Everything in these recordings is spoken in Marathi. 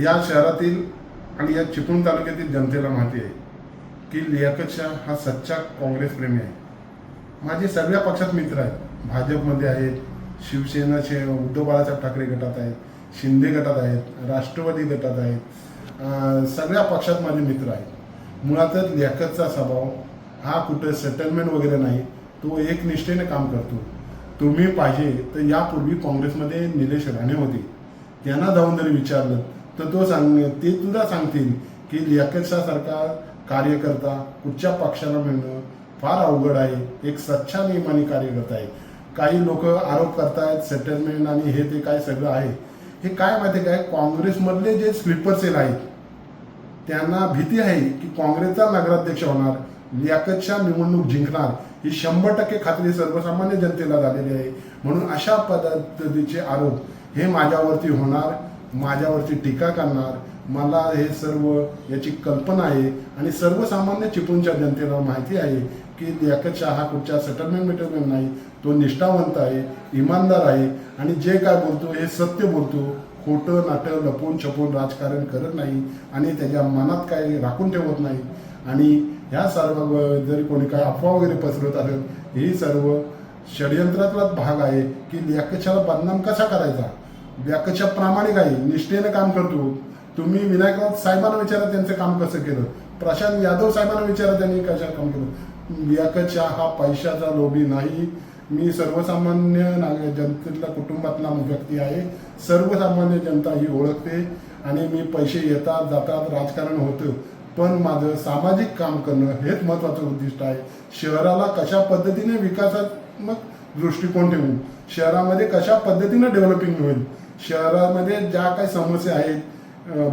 या शहरातील आणि या चिपळूण तालुक्यातील जनतेला माहिती आहे की लियाकत शाह हा सच्चा काँग्रेस प्रेमी आहे. माझे सगळ्या पक्षात मित्र आहेत. भाजपमध्ये आहेत शिवसेनाचे उद्धव बाळासाहेब ठाकरे गटात आहेत शिंदे गटात आहेत राष्ट्रवादी गटात आहेत. सगळ्या पक्षात माझे मित्र आहेत. मुळातच लियाकतचा स्वभाव हा कुठं सेटलमेंट वगैरे नाही तो एक निष्ठेने काम करतो. तुम्ही पाहिजे तर यापूर्वी काँग्रेसमध्ये निलेश राणे होते. त्यांना जाऊन जरी विचारलं तर तो सांग ते सुद्धा सांगतील की लियाकत कार्यकर्ता कुठच्या पक्षाला मिळणं फार अवघड आहे. एक सच्चा नियमाने कार्यकर्ता आहे. काही लोक आरोप करतायत सेटलमेंट आणि हे ते काय सगळं आहे. हे काय माहिती आहे काय? काँग्रेसमधले जे स्लीपर सेल आहेत त्यांना भीती आहे की काँग्रेसचा नगराध्यक्ष होणार लियाकतच्या निवडणूक जिंकणार ही शंभर टक्के खात्री सर्वसामान्य जनतेला झालेली आहे. म्हणून अशा पद्धतीचे आरोप हे माझ्यावरती होणार. माझ्यावरती टीका करणार मला हे सर्व याची कल्पना आहे आणि सर्वसामान्य चिपळूणच्या जनतेला माहिती आहे की लियाकत हा कुठच्या सेटलमेंट मेटलमेंट नाही तो निष्ठावंत आहे इमानदार आहे आणि जे काय बोलतो हे सत्य बोलतो. खोटं नाटं लपून छपून राजकारण करत नाही आणि त्याच्या मनात काही राखून ठेवत नाही. आणि ह्या सर्व जर जरी कोणी काय अफवा वगैरे पसरवत असेल ही सर्व षडयंत्रातलाच भाग आहे की लियाकतशाला बदनाम कसा करायचा? व्याकच्या प्रामाणिक आहे निष्ठेनं काम करतो. तुम्ही विनायकराव साहेबांना विचारा त्यांचं काम कसं केलं. प्रशांत यादव साहेबांना विचारा त्यांनी कशा काम केलं. व्याकच्या हा पैशाचा लोभी नाही. मी सर्वसामान्य नागरिक जनतेतल्या कुटुंबातला व्यक्ती आहे. सर्वसामान्य जनता ही ओळखते आणि मी पैसे येतात जातात राजकारण होतं. पण माझं सामाजिक काम करणं हेच महत्वाचं उद्दिष्ट आहे. शहराला कशा पद्धतीने विकासात्मक दृष्टिकोन ठेवून शहरामध्ये कशा पद्धतीने डेव्हलपिंग होईल? शहरामध्ये ज्या काही समस्या आहेत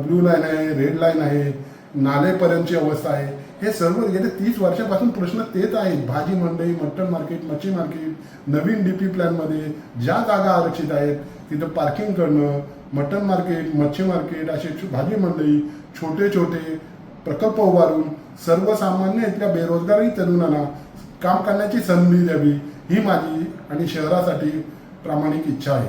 ब्लू लाईन आहे रेड लाईन आहे नालेपर्यंतची अवस्था आहे हे सर्व गेले तीस वर्षापासून प्रश्न तेच आहेत. भाजी मंडई मटण मार्केट मच्छी मार्केट नवीन डी पी प्लॅनमध्ये ज्या जागा आरक्षित आहेत तिथं पार्किंग करणं मटण मार्केट मच्छी मार्केट असे भाजी मंडई छोटे छोटे प्रकल्प उभारून सर्वसामान्य इथल्या बेरोजगारी तरुणांना काम करण्याची संधी द्यावी ही माझी आणि शहरासाठी प्रामाणिक इच्छा आहे.